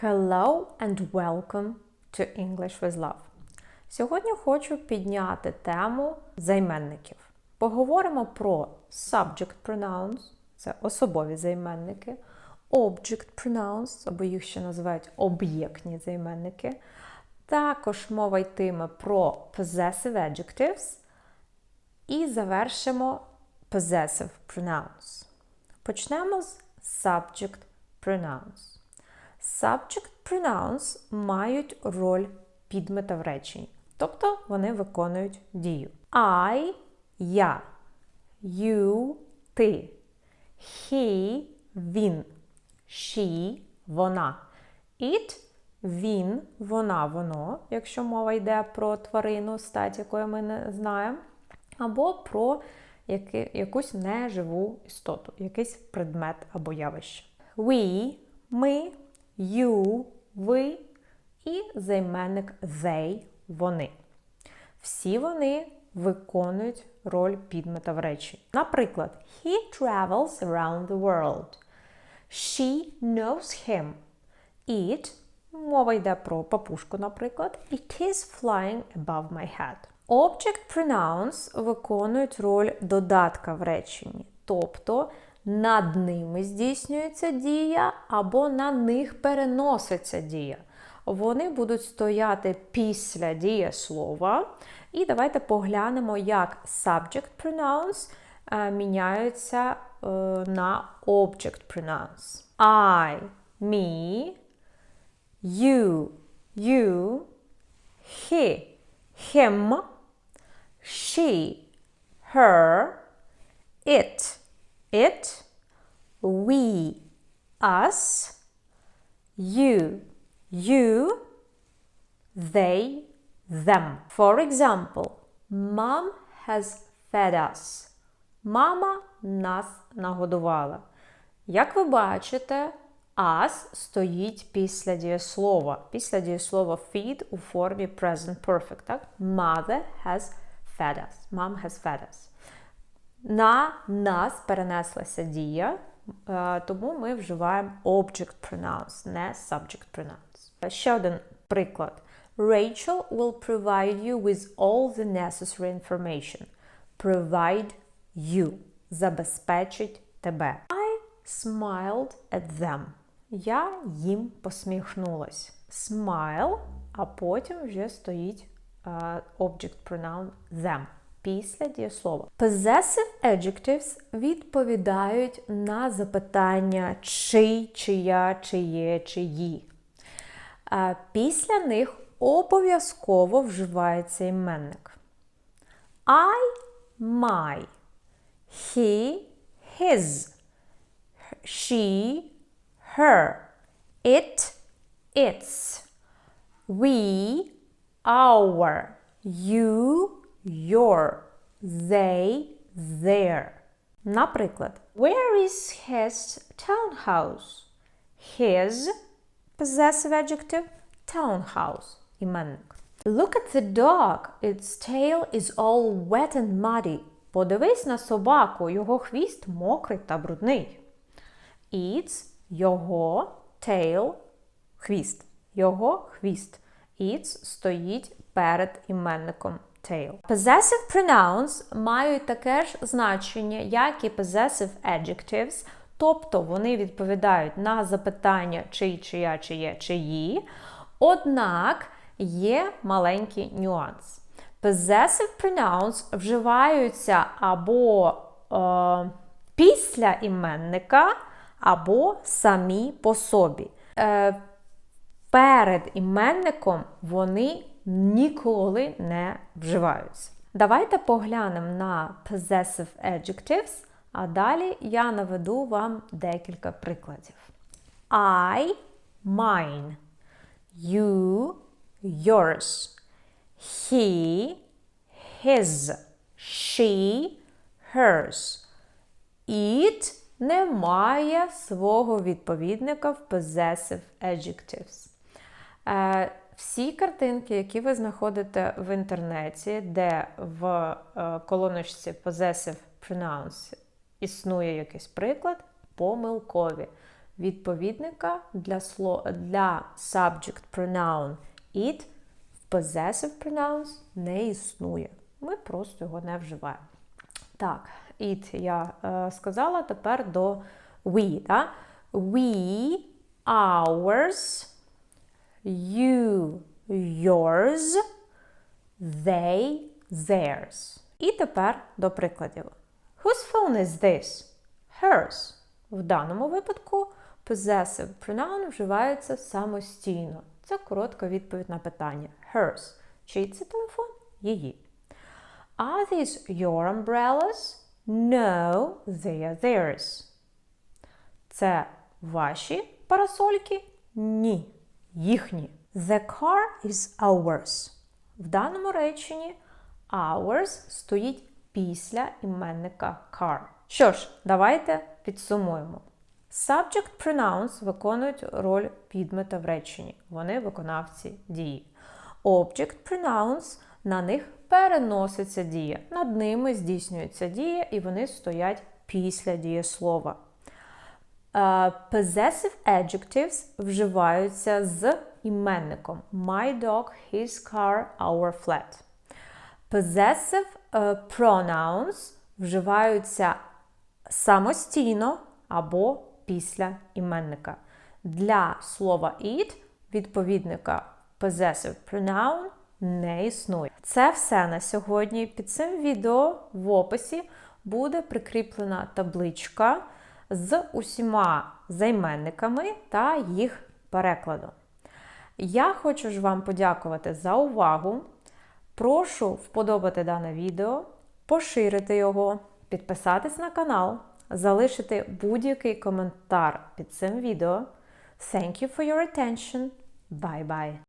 Hello and welcome to English with Love. Сьогодні хочу підняти тему займенників. Поговоримо про subject pronouns, це особові займенники, object pronouns, або їх ще називають об'єктні займенники. Також мова йтиме про possessive adjectives. І завершимо possessive pronouns. Почнемо з subject pronouns. Subject pronouns мають роль підмета в реченні, тобто вони виконують дію. I я, you ти, he він, she вона, it він, вона, воно, якщо мова йде про тварину, стать якої ми не знаємо, або про яки, якусь неживу істоту, якийсь предмет або явище. We ми, you ви і займенник they вони. Всі вони виконують роль підмета в речі. Наприклад, he travels around the world. She knows him. It мова йде про папушку, наприклад. It is flying above my head. Object pronouns виконують роль додатка в реченні, тобто над ними здійснюється дія або на них переноситься дія. Вони будуть стояти після дієслова. І давайте поглянемо, як subject pronouns е, міняються е, на object pronouns. I, me, you, you, he, him, she, her, it, it, we, us, you, you, they, them. For example, mom has fed us. Мама нас нагодувала. Як ви бачите, us стоїть після дієслова. Після дієслова feed у формі present perfect. Так? Mother has fed us. Mom has fed us. На нас перенеслася дія, е, тому ми вживаємо object pronouns, не subject pronouns. Ще один приклад. Rachel will provide you with all the necessary information. Provide you. Забезпечить тебе. I smiled at them. Я їм посміхнулась. Smile, а потім вже стоїть uh, object pronoun them після дієслова. Possessive adjectives відповідають на запитання чий, чия, чиє, чиї. Uh, після них обов'язково вживається іменник. I, my, he, his, she, her, it, its, we, our, you, your, they, their. Наприклад, where is his townhouse? His possessive adjective townhouse іменник. Look at the dog. Its tail is all wet and muddy. Подивись на собаку, його хвіст мокрий та брудний. Its його tail хвіст. Його хвіст. Its стоїть перед іменником tail. Possessive pronouns мають таке ж значення, як і possessive adjectives, тобто вони відповідають на запитання чий, чия, чиє, чиї. Однак є маленький нюанс. Possessive pronouns вживаються або е, після іменника, або самі по собі. Е, перед іменником вони ніколи не вживаються. Давайте поглянемо на possessive adjectives, а далі я наведу вам декілька прикладів. I, mine, you, yours, he, his, she, hers. It не має свого відповідника в possessive adjectives. Всі картинки, які ви знаходите в інтернеті, де в е, колоночці possessive pronouns існує якийсь приклад, помилкові. відповідника для, сло, для subject pronoun it в possessive pronouns не існує. Ми просто його не вживаємо. Так, it я е, сказала, тепер до we. Да? We, ours, you, yours, they, theirs. І тепер до прикладів. Whose phone is this? Hers. В даному випадку possessive pronoun вживається самостійно. Це коротка відповідь на питання. Hers. Чий це телефон? Її. Are these your umbrellas? No, they are theirs. Це ваші парасольки? Ні, їхні. The car is ours. В даному реченні ours стоїть після іменника car. Що ж, давайте підсумуємо. Subject pronouns виконують роль підмета в реченні. Вони виконавці дії. Object pronouns на них переноситься дія. Над ними здійснюється дія, і вони стоять після дієслова. Е, Possessive adjectives вживаються з іменником My dog, his car, our flat. Possessive е, pronouns вживаються самостійно або після іменника. Для слова it відповідника possessive pronoun не існує. Це все на сьогодні. Під цим відео в описі буде прикріплена табличка з усіма займенниками та їх перекладом. Я хочу ж вам подякувати за увагу. Прошу вподобати дане відео, поширити його, підписатись на канал, залишити будь-який коментар під цим відео. Thank you for your attention. Bye bye!